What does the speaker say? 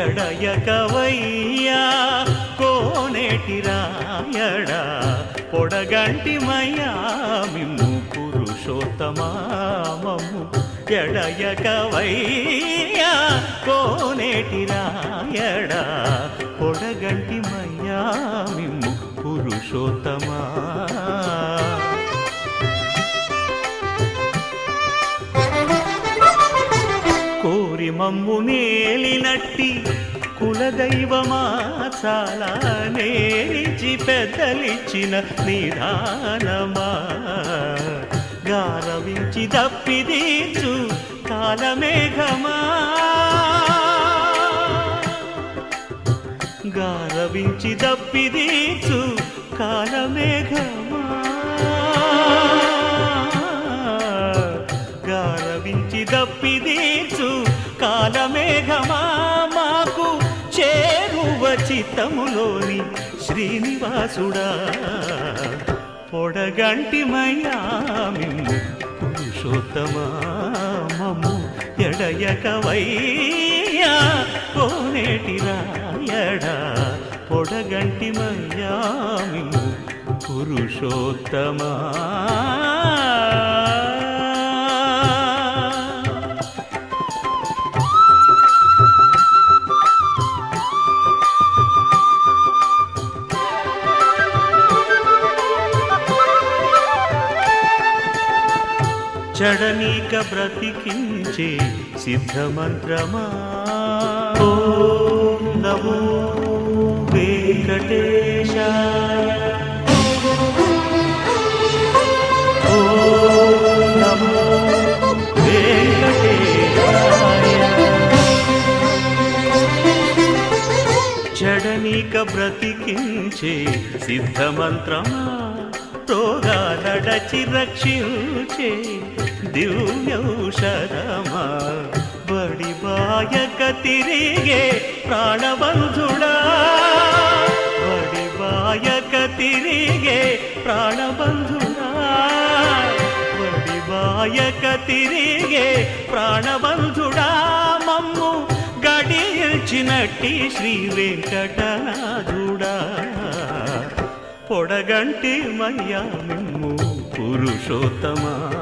ఎడయకవయ్యా కోనేటి రాయడా పొడగంటి మయ్యామిమ్ము పురుషోత్తమా మమ్ము ఎడయకవయ్యా కోనేటి రాయడా పొడగంటి మయ్యామిమ్ము పురుషోత్తమా. మమ్ము నేలినట్టి కులదైవమా చాలా నేరిచి పెద్దలిచ్చిన నిదానమా. గారవించి దప్పిదీచు కాలమేఘమా. గారవించి దప్పిదీచు కాలమేఘమా. చిత్తములోని శ్రీనివాసుడా. పొడగంటి మయామిమ్ము పురుషోత్తమా మమ్ము ఎడయకవయ్యా. కోనేటి రాయడా పొడగంటి మయామిమ్ము పురుషోత్తమా. చడనీక బ్రతికించే సిద్ధమంత్రమా? ఓం నమో వెంకటేశ ఓం జడనీక బ్రతికించే సిద్ధమంత్రమా? రోగాలడచి రక్షించే దివ్యౌషధమా బడి బాయక తిరిగే ప్రాణబంధుడా బడి బాయక తిరిగే ప్రాణబంధుడా బడి బాయక తిరిగే ప్రాణబంధుడా మమ్ము గడియల్చినట్టి శ్రీ వెంకటనాథుడా పొడగంటి మయ్యా మిమ్ము పురుషోత్తమా। మమ్ము